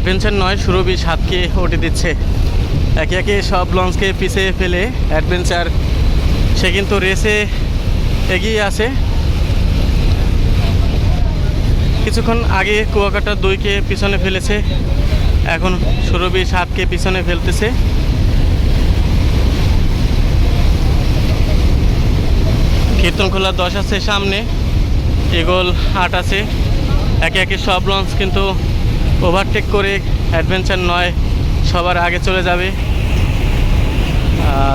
Adventure নয়, সুরভি সাতকে ওটে দিচ্ছে। একে একে সব লঞ্চকে পিছে ফেলে অ্যাডভেঞ্চার। সে কিন্তু রেসে এগিয়ে আছে। কিছুক্ষণ আগে কুয়াকাটা দুইকে পিছনে ফেলেছে। এখন সুরভি সাতকে পিছনে ফেলতেছে। কীর্তনখোলা দশ আছে সামনে। ইগল আট আছে। একে একে সব লঞ্চ কিন্তু ওভারটেক করে অ্যাডভেঞ্চার নয়, সবার আগে চলে যাবে।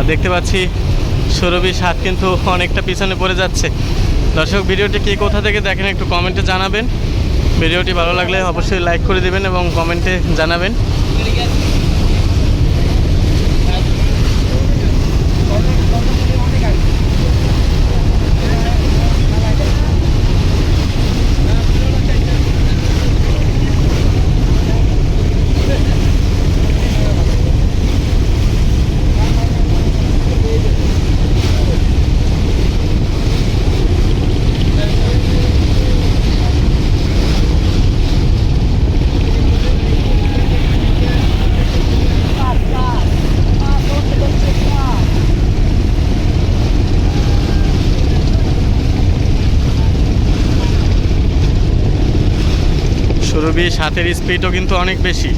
দেখতে পাচ্ছি সৌরভী সাত কিন্তু অনেকটা পিছনে পড়ে যাচ্ছে। দর্শক, ভিডিওটি কী কোথা থেকে দেখেন একটু কমেন্টে জানাবেন। ভিডিওটি ভালো লাগলে অবশ্যই লাইক করে দেবেন এবং কমেন্টে জানাবেন। সুরভি সাতের স্পিডও কিন্তু অনেক বেশি।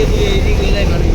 y, y, y, y